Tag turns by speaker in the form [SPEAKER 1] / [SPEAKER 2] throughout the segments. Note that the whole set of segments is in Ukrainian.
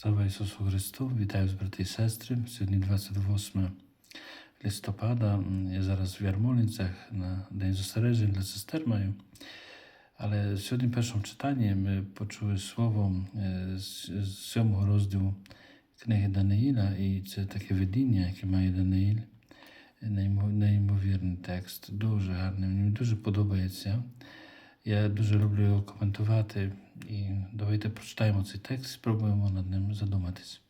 [SPEAKER 1] Слава Ісусу Христу! Вітаю з брати і сестри. Сьогодні 28 листопада. Я зараз в Ярмолинцях на День зосереджень для сестер маю. Але сьогодні в першому читанні ми почули слово е, з сьомого розділу книги Даниїла, і це таке видіння, яке має Даниїл. Неймовірний текст, дуже гарний. Мені дуже подобається. Я дуже люблю його коментувати. І давайте прочитаємо цей текст, спробуємо над ним задуматись.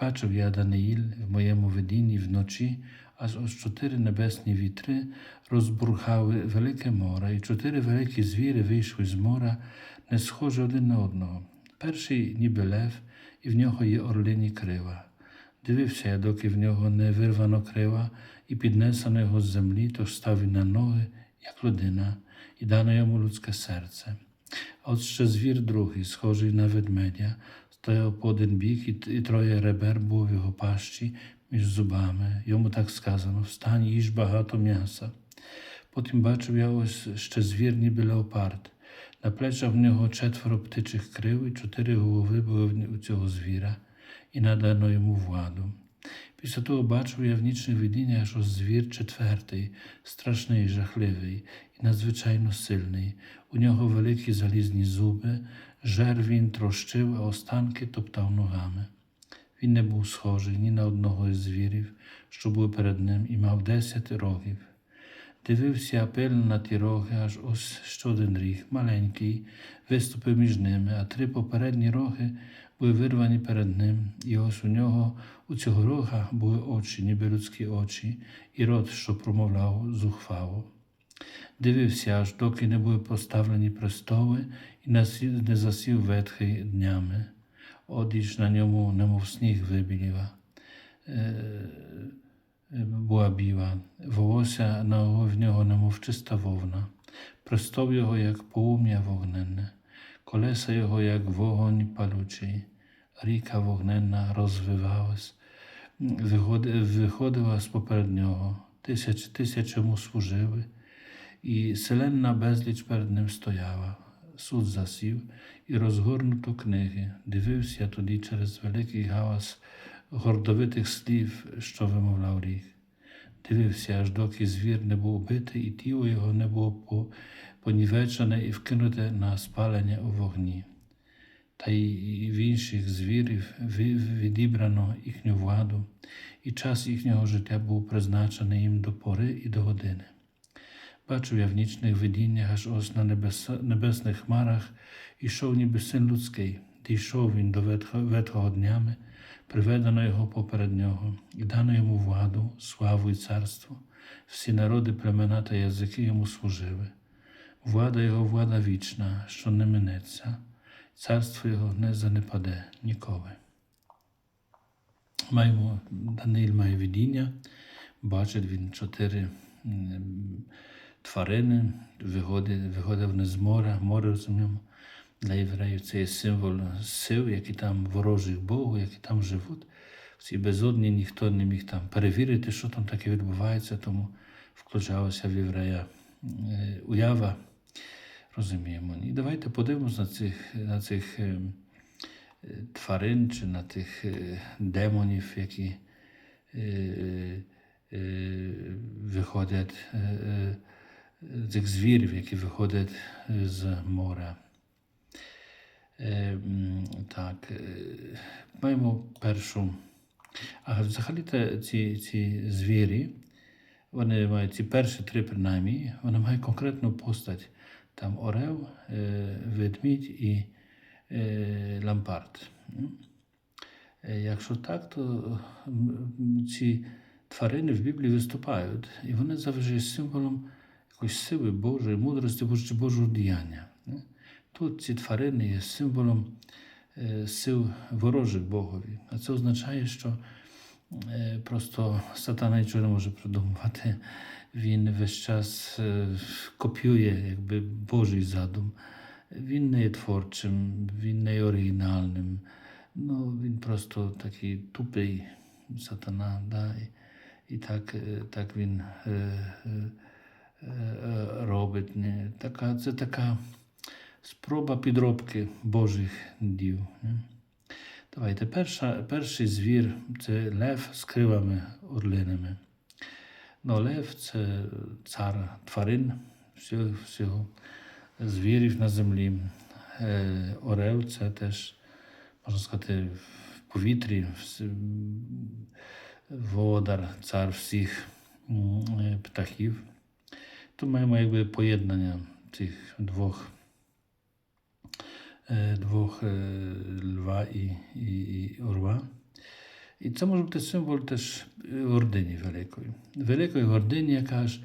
[SPEAKER 1] Бачив я Даниїл в моєму видінні вночі, аж ось чотири небесні вітри розбурхали велике море, і чотири великі звіри вийшли з моря, не схожі один на одного. Перший ніби лев, і в нього є орлині крила. Дивився я, доки в нього не вирвано крила, і піднесено його з землі, тож став він на ноги, як людина, і дано йому людське серце. А от ще звір другий, схожий на ведмедя, стояв по один бік, і, і троє ребер було в його пащі між зубами. Йому так сказано: встань, їж багато м'яса. Потім бачив я ось ще звір, ніби леопард. На плечах в нього четверо птичих крил, і чотири голови були в ні- у цього звіра, і надано йому владу. Після того бачив я в нічних видіннях, що звір четвертий, страшний, жахливий і надзвичайно сильний. У нього великі залізні зуби, жер він трощив, а останки топтав ногами. Він не був схожий ні на одного із звірів, що були перед ним, і мав десять рогів. Дивився пильно на ті роги, аж ось ще один ріг, маленький, виступив між ними, а три попередні роги були вирвані перед ним, і ось у нього, у цього рога, були очі, ніби людські очі, і рот, що промовляв зухвало. Дивився, аж доки не були поставлені престоли, і не засів ветхий днями. Одіж на ньому, немов сніг вибіліва. Була біла, волосся на в нього, немов чиста вовна, престол його, як полум'я вогненне, колеса його, як вогонь палючий, ріка вогненна розвивалась, виходила з поперед нього, тисячі тисяч йому служили, і селенна безліч перед ним стояла. Суд засів і розгорнуто книги. Дивився тоді через великий галас гордовитих слів, що вимовляв ріг. Дивився, аж доки звір не був убитий, і тіло його не було понівечене і вкинуте на спалення у вогні. Та й в інших звірів відібрано їхню владу, і час їхнього життя був призначений їм до пори і до години. Бачив я в нічних видіннях, аж ось на небесних хмарах ішов ніби син людський, дійшов він до ветхого, днями, приведено його поперед нього, і дано йому владу, славу і царство. Всі народи, племена та язики йому служили. Влада його влада вічна, що не минеться, царство його не занепаде ніколи. Маємо Даниїл має видіння, бачить він чотири тварини, виходить вони з моря, море розуміємо. Для євреїв це є символ сил, які там ворожих Богу, які там живуть. В цій безодні ніхто не міг там перевірити, що там таке відбувається, тому включалася в єврея е, уява. Розуміємо. І давайте подивимось на цих, на цих е, тварин чи на тих е, демонів, які виходять, цих звірів, які виходять з моря. Е, Так, е, маємо першу. А взагалі ці, ці звірі, вони мають ці перші три принаймні, вони мають конкретну постать. Там орел, е, ведмідь і лампард. Якщо так, то ці тварини в Біблії виступають, і вони завжди є символом якоїсь сили Божої, мудрості Божого діяння. Не? Тут ці тварини є символом е, сил ворожих Богові. А це означає, що е, просто сатана нічого не може придумувати. Він весь час е, копіює якби, Божий задум. Він не є творчим, він не є оригінальним. Ну, він просто такий тупий сатана. Да? І, і так, е, так він е, е, е, робить. Не? Така, це така спроба підробки Божих дів. Давайте, перша, перший звір це лев з крилами орлинами. Ну, лев це цар тварин, всього, всього звірів на землі. Е, Орел це теж, можна сказати, в повітрі, вс- водар, цар всіх е, птахів. Тут маємо якби поєднання цих двох, е, двох е, льва і, і, і орла. І це може бути символ теж е, гордині великої. Великої гордині, яка ж,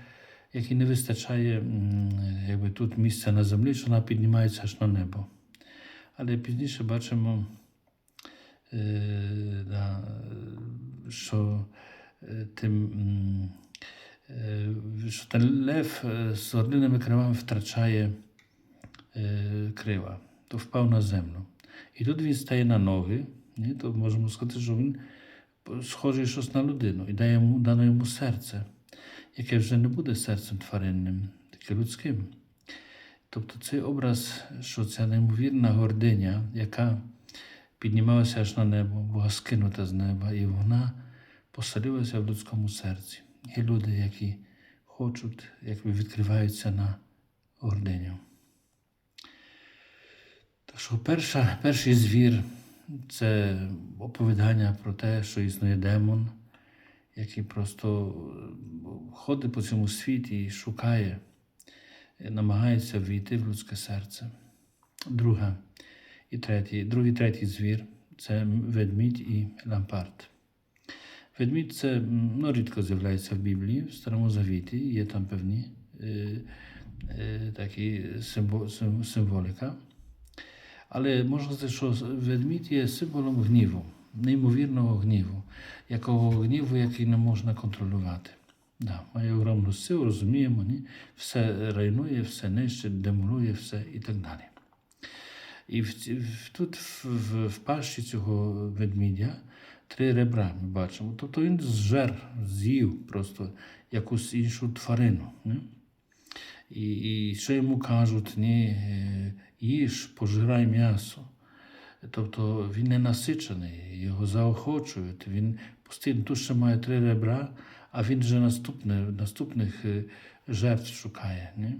[SPEAKER 1] якій не вистачає м, якби тут місця на землі, що вона піднімається аж на небо. Але пізніше бачимо, е, да, що е, тим, м, е, що ten лев е, з орлиними крилами втрачає то впав на землю. І тут він стає на ноги, ні? то можемо сказати, що він схожий щось на людину і дає йому, дано йому серце, яке вже не буде серцем тваринним, таке людським. Тобто цей образ, що ця неймовірна гординя, яка піднімалася аж на небо, була скинута з неба, і вона поселилася в людському серці. Є люди, які хочуть, якби відкриваються на гординю. Що перша, перший звір це оповідання про те, що існує демон, який просто е, ходить по цьому світі і шукає, е, намагається війти в людське серце. Друга і третій, другий третій звір це ведмідь і лампарт. Ведмідь це ну, рідко з'являється в Біблії, в Старому Завіті, є там певні е, е, такі символ, символіка. Але можна сказати, що ведмідь є символом гніву, неймовірного гніву, якого гніву, який не можна контролювати. Да, має огромну силу, розуміємо, ні? все руйнує, все нищить, демолює все і так далі. І в, тут в, в, в пащі цього ведмідя три ребра ми бачимо. Тобто він зжер, з'їв просто якусь іншу тварину. Не? І, і що йому кажуть, ні, е, їж, пожирай м'ясо. Тобто він не насичений, його заохочують. Він постійно тут має три ребра, а він вже наступне, наступних е, жертв шукає. Ні?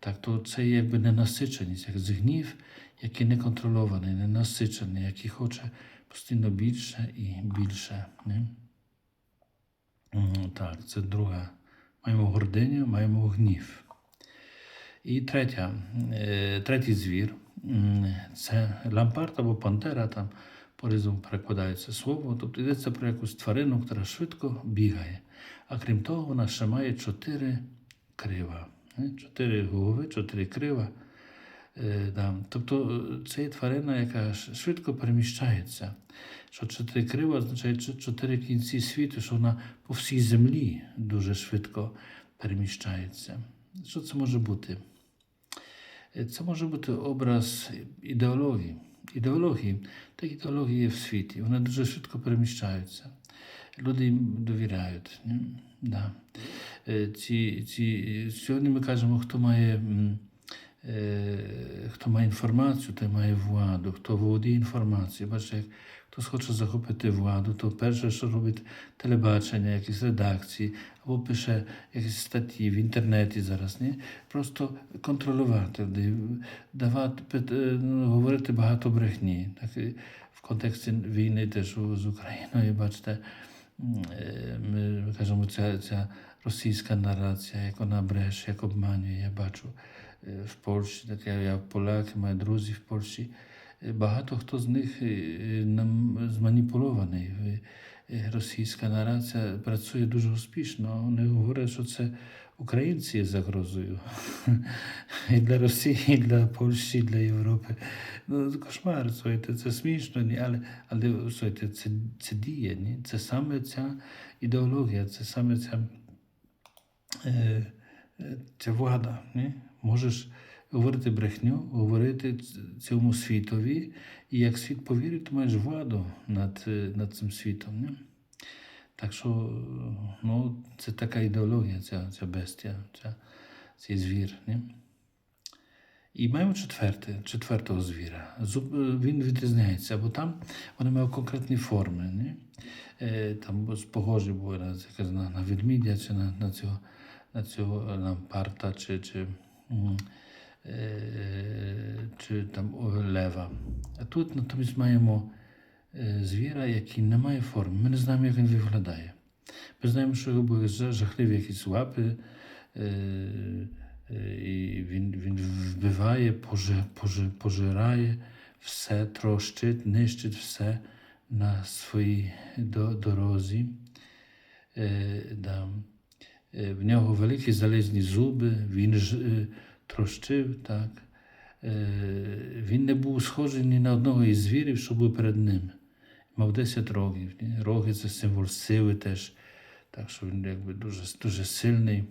[SPEAKER 1] Так, то це є якби ненасиченість, як згнів, який не контрольований, ненасичений, який хоче постійно більше і більше. М, Так, це друга. Маємо гординю, маємо гнів. І третя, е, третій звір це лампарт або пантера, там по-різному перекладається слово. Тобто йдеться про якусь тварину, яка швидко бігає. А крім того, вона ще має чотири крила. Е, Чотири голови, чотири крила. Е. Тобто це є тварина, яка швидко переміщається. Що чотири крила означає чо- чотири кінці світу, що вона по всій землі дуже швидко переміщається. Що це може бути? Е, Це може бути образ ідеології. Ідеології, так ідеології є в світі. Вони дуже швидко переміщаються. Люди їм довіряють. Да. Е, Ці, ці, сьогодні ми кажемо, хто має, хто має інформацію, той має владу, хто володіє інформацією. Бачите, як хтось хоче захопити владу, то перше, що робить телебачення, якісь редакції, або пише якісь статті в інтернеті зараз, ні? просто контролювати, давати, е, ну, говорити багато брехні. Так, в контексті війни теж з Україною, бачите, е, ми кажемо, ця, ця російська нарація, як вона бреше, як обманює. Я бачу е, в Польщі, так я, я поляки, маю друзі в Польщі. Е, Багато хто з них е, е, нам зманіпульований. Е, Російська нарація працює дуже успішно. Вони говорять, що це українці є загрозою і для Росії, і для Польщі, і для Європи. Ну, кошмар, слухайте, це смішно, ні? але, але слухайте, це, це діє, ні? це саме ця ідеологія, це саме ця, е, е, ця влада. Ні? Можеш говорити брехню, говорити цьому світові, і як світ повірить, то маєш владу над, е, над цим світом. Ні? Так що ну, це така ідеологія, ця, ця бестія, ця, цей звір. Ні? І маємо четверте, четвертого звіра. Зуб, е, він відрізняється, бо там вони мають конкретні форми. Не? Там похожі були на, на ведмідя чи на, на цього, на цього лампарта, чи, чи, м, е, чи там о, лева. А тут натомість маємо е, звіра, який не має форми. Ми не знаємо, як він виглядає. Ми знаємо, що його були жа- жахливі якісь лапи, е, е, і він, він вбиває, пожи, пожи, пожирає все, трощить, нищить все на своїй до, дорозі. Е, да. Е, В нього великі залізні зуби, він ж, е, трощив, так. Е, Він не був схожий ні на одного із звірів, що був перед ним. Мав 10 рогів. Роги це символ сили теж. Так що він якби дуже, дуже сильний,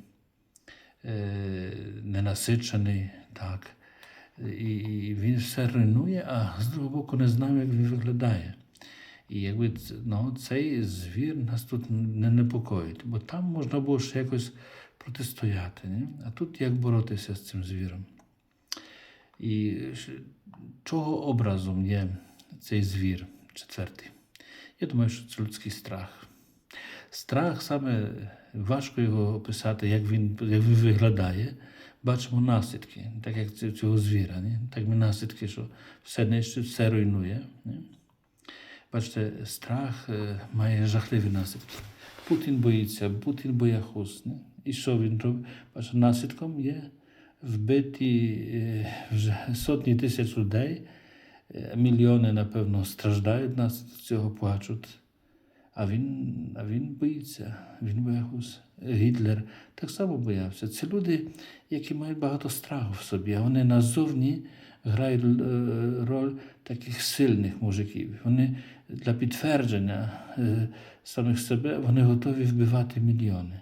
[SPEAKER 1] ненасичений. Так. І він все руйнує, а з другого боку не знав, як він виглядає. І якби ну, цей звір нас тут не непокоїть, бо там можна було ще якось протистояти. Ні? А тут як боротися з цим звіром? І чого образом є цей звір четвертий? Я думаю, що це людський страх. Страх саме важко його описати, як він, як він виглядає. Бачимо наслідки, так як цього звіра. Ні? Так ми наслідки, що все нищить, все руйнує. Ні? Бачите, страх е, має жахливі наслідки. Путін боїться, Путін бояхуз. Не? І що він робить? Бачите, наслідком є вбиті е, вже сотні тисяч людей, е, мільйони, напевно, страждають наслідок цього плачуть. А він, а він боїться, він боягуз. Гітлер так само боявся. Це люди, які мають багато страху в собі, а вони назовні грають е, роль таких сильних мужиків. Вони для підтвердження е, самих себе вони готові вбивати мільйони.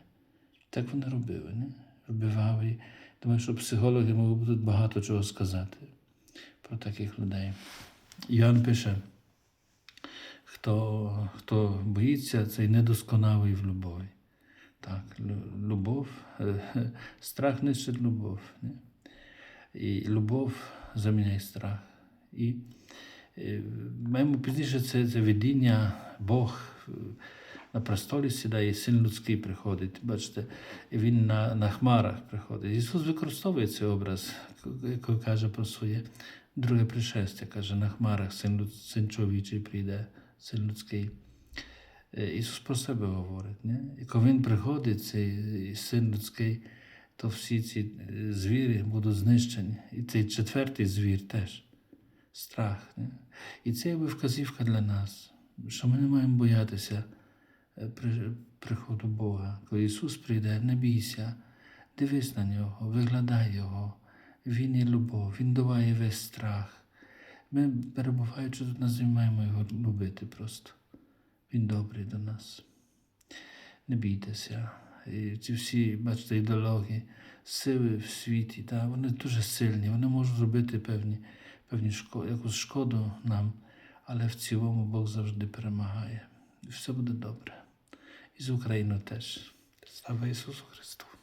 [SPEAKER 1] Так вони робили, не? вбивали. Думаю, що психологи можуть багато чого сказати про таких людей. Іоанн пише. Хто, хто боїться, цей недосконалий в любові. Так, лю- любов, страх нищить любов. Не? І любов заміняє страх. І е, маємо пізніше це, це видіння, Бог е, на престолі сідає, син людський приходить. Бачите, він на, на хмарах приходить. Ісус використовує цей образ, коли каже про своє друге пришестя. Каже, на хмарах син, син чоловічий прийде, син людський. Е, Ісус про себе говорить. Не? І коли Він приходить, цей син людський, то всі ці е, звірі будуть знищені. І цей четвертий звір теж страх. Не? І це якби вказівка для нас, що ми не маємо боятися е, приходу Бога. Коли Ісус прийде, не бійся, дивись на нього, виглядай Його. Він є любов, Він долає весь страх. Ми, перебуваючи тут на землі, маємо його любити просто. Він добрий до нас. Не бійтеся. І ці всі, бачите, ідеології, сили в світі, та, вони дуже сильні, вони можуть зробити певні, певні шко, якусь шкоду нам, але в цілому Бог завжди перемагає. І все буде добре. І з Україною теж. Слава Ісусу Христу!